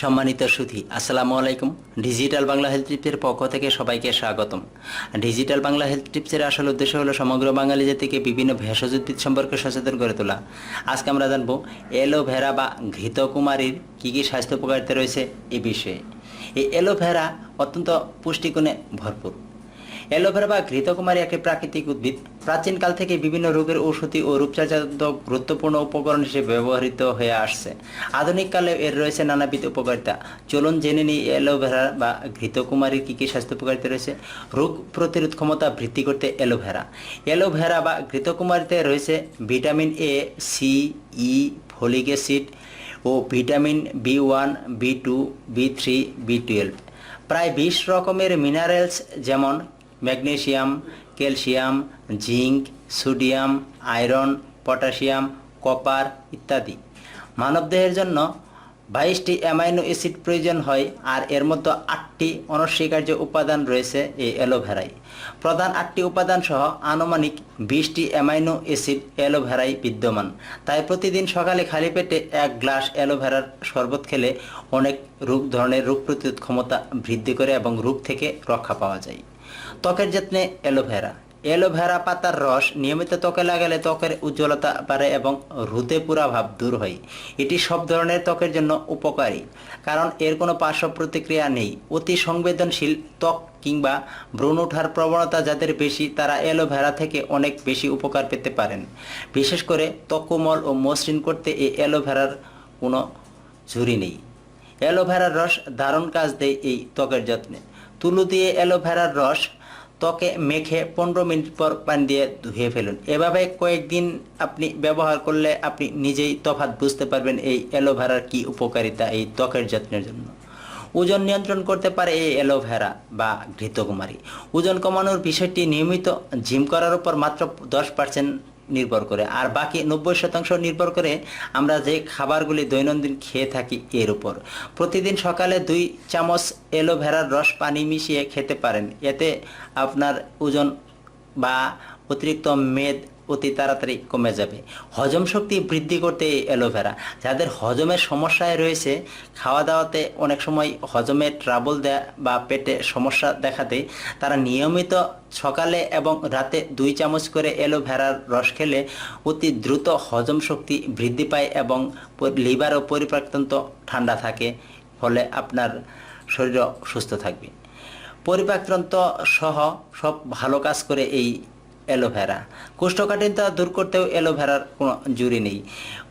সম্মানিত সুধি, আসসালামু আলাইকুম। ডিজিটাল বাংলা হেলথ টিপসের পক্ষ থেকে সবাইকে স্বাগতম। ডিজিটাল বাংলা হেলথ টিপসের আসল উদ্দেশ্য হলো সমগ্র বাঙালি জাতিকে বিভিন্ন ভেষজ উদ্ভিদ সম্পর্কে সচেতন করে তোলা। আজকে আমরা জানব এলোভেরা বা ঘৃতকুমারীর কী কী স্বাস্থ্য উপকারিতা রয়েছে এ বিষয়ে। এই এলোভেরা অত্যন্ত পুষ্টিগুণে ভরপুর। অ্যালোভেরা বা ঘৃতকুমারী একটি প্রাকৃতিক উদ্ভিদ। প্রাচীনকাল থেকে বিভিন্ন রোগের ঔষধি ও রূপচর্চাত গুরুত্বপূর্ণ উপকরণ হিসেবে ব্যবহৃত হয়ে আসছে। আধুনিক কালে এর রয়েছে নানাবিধ উপকারিতা। চলুন জেনে নিই, অ্যালোভেরা বা ঘৃতকুমারীর কী কী স্বাস্থ্য উপকারিতা রয়েছে? রোগ প্রতিরোধ ক্ষমতা বৃদ্ধি করতে অ্যালোভেরা। অ্যালোভেরা বা ঘৃতকুমারীতে রয়েছে vitamin A, C, E, folic acid O vitamin B one, B two, B three, B twelve. প্রায় বিশ রকমের মিনারেলস যেমন magnesium calcium, zinc, sodium, iron, potassium, copper ইত্যাদি। মানবদেহের জন্য বাইশটি অ্যামাইনো অ্যাসিড প্রয়োজন হয় আর এর মধ্যে আটটি অনস্বীকার্য উপাদান রয়েছে এই অ্যালোভেরায় প্রধান আটটি উপাদান সহ আনুমানিক বিশটি অ্যামাইনো অ্যাসিড অ্যালোভেরায় বিদ্যমান। তাই প্রতিদিন সকালে খালি পেটে এক গ্লাস অ্যালোভেরার শরবত খেলে অনেক রোগ ধরনের রোগ প্রতিরোধ ক্ষমতা বৃদ্ধি করে এবং রোগ থেকে রক্ষা পাওয়া যায়। ত্বকের যত্নে অ্যালোভেরা অ্যালোভেরা পাতার রস নিয়মিত ত্বকে লাগালে ত্বকের উজ্জ্বলতা বাড়ে এবং রুদে পুরা ভাব দূর হয়। এটি সব ধরনের ত্বকের জন্য উপকারী, কারণ এর কোনো পার্শ্ব প্রতিক্রিয়া নেই। অতি সংবেদনশীল ত্বক কিংবা ব্রণ ওঠার প্রবণতা যাদের বেশি, তারা অ্যালোভেরা থেকে অনেক বেশি উপকার পেতে পারেন। বিশেষ করে ত্বক কোমল ও মসৃণ করতে এই অ্যালোভেরার কোনো ঝুরি নেই। অ্যালোভেরার রস দারুণ কাজ দেয় এই ত্বকের যত্নে। তুলো দিয়ে অ্যালোভেরার রস ত্বকে মেখে পনেরো মিনিট পর পানি দিয়ে ধুয়ে ফেলুন। এভাবে কয়েকদিন আপনি ব্যবহার করলে আপনি নিজেই তফাৎ বুঝতে পারবেন এই অ্যালোভেরার কি উপকারিতা এই ত্বকের যত্নের জন্য। ওজন নিয়ন্ত্রণ করতে পারে এই অ্যালোভেরা বা ঘৃতকুমারী। ওজন কমানোর বিষয়টি নিয়মিত জিম করার উপর মাত্র দশ পার্সেন্ট নির্ভর করে। আর বাকি নব্বই শতাংশ নির্ভর করে আমরা যে খাবারগুলি দৈনন্দিন খেয়ে থাকি এর উপর। প্রতিদিন সকালে দুই চামচ অ্যালোভেরার রস পানি মিশিয়ে খেতে পারেন। এতে আপনার ওজন বা অতিরিক্ত মেদ অতি তাড়াতাড়ি কমে যাবে। হজম শক্তি বৃদ্ধি করতে এই অ্যালোভেরা, যাদের হজমের সমস্যায় রয়েছে খাওয়া দাওয়াতে অনেক সময় হজমে ট্রাবল দেয় বা পেটে সমস্যা দেখাতে, তারা নিয়মিত সকালে এবং রাতে দুই চামচ করে অ্যালোভেরার রস খেলে অতি দ্রুত হজম শক্তি বৃদ্ধি পায় এবং লিভার ও পরিপাকতন্ত্র ঠান্ডা থাকে, ফলে আপনার শরীর সুস্থ থাকবে। পরিপাকতন্ত্র সহ সব ভালো কাজ করে এই অ্যালোভেরা কোষ্ঠকাঠিন্যতা দূর করতেও অ্যালোভেরার কোনো জুরি নেই।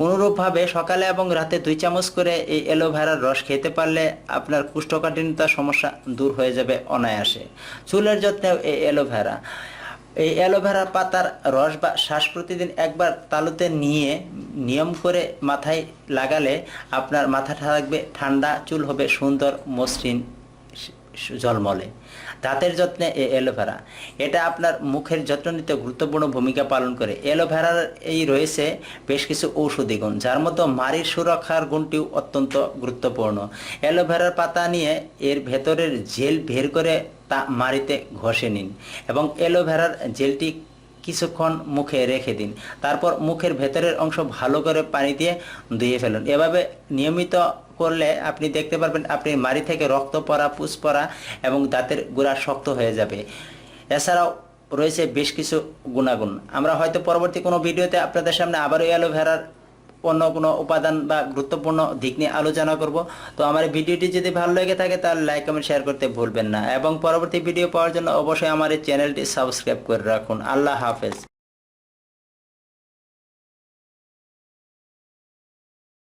অনুরূপভাবে সকালে এবং রাতে দুই চামচ করে এই অ্যালোভেরার রস খেতে পারলে আপনার কোষ্ঠকাঠিন্যতা সমস্যা দূর হয়ে যাবে অনায়াসে। চুলের যত্নেও এই অ্যালোভেরা এই অ্যালোভেরা পাতার রস বা শ্বাস প্রতিদিন একবার তালুতে নিয়ে নিয়ম করে মাথায় লাগালে আপনার মাথা থাকবে ঠান্ডা, চুল হবে সুন্দর, মসৃণ জলমলে দাঁতের যত্নে এ অ্যালোভেরা এটা আপনার মুখের যত্ন নিতে গুরুত্বপূর্ণ ভূমিকা পালন করে। অ্যালোভেরার এই রয়েছে বেশ কিছু ঔষধি গুণ, যার মতো মাড়ির সুরক্ষার গুণটিও অত্যন্ত গুরুত্বপূর্ণ। অ্যালোভেরার পাতা নিয়ে এর ভেতরের জেল বের করে তা মাড়িতে ঘষে নিন এবং অ্যালোভেরার জেলটি কিছুক্ষণ মুখে রেখে দিন। তারপর মুখের ভেতরের অংশ ভালো করে পানি দিয়ে ধুয়ে ফেলুন। এভাবে নিয়মিত করলে আপনি দেখতে পারবেন আপনি মাড়ি থেকে রক্ত পড়া, পুষ পড়া এবং দাঁতের গোড়া শক্ত হয়ে যাবে। এছাড়াও রয়েছে বেশ কিছু গুণাগুণ। আমরা হয়তো পরবর্তী কোনো ভিডিওতে আপনাদের সামনে আবারও অ্যালোভেরার অন্য কোনো উপাদান বা গুরুত্বপূর্ণ দিক নিয়ে আলোচনা করব। তো আমার ভিডিওটি যদি ভালো লেগে থাকে তাহলে লাইক, কমেন্ট, শেয়ার করতে ভুলবেন না। এবং পরবর্তী ভিডিও পাওয়ার জন্য অবশ্যই আমার এই চ্যানেলটি সাবস্ক্রাইব করে রাখুন। আল্লাহ হাফেজ।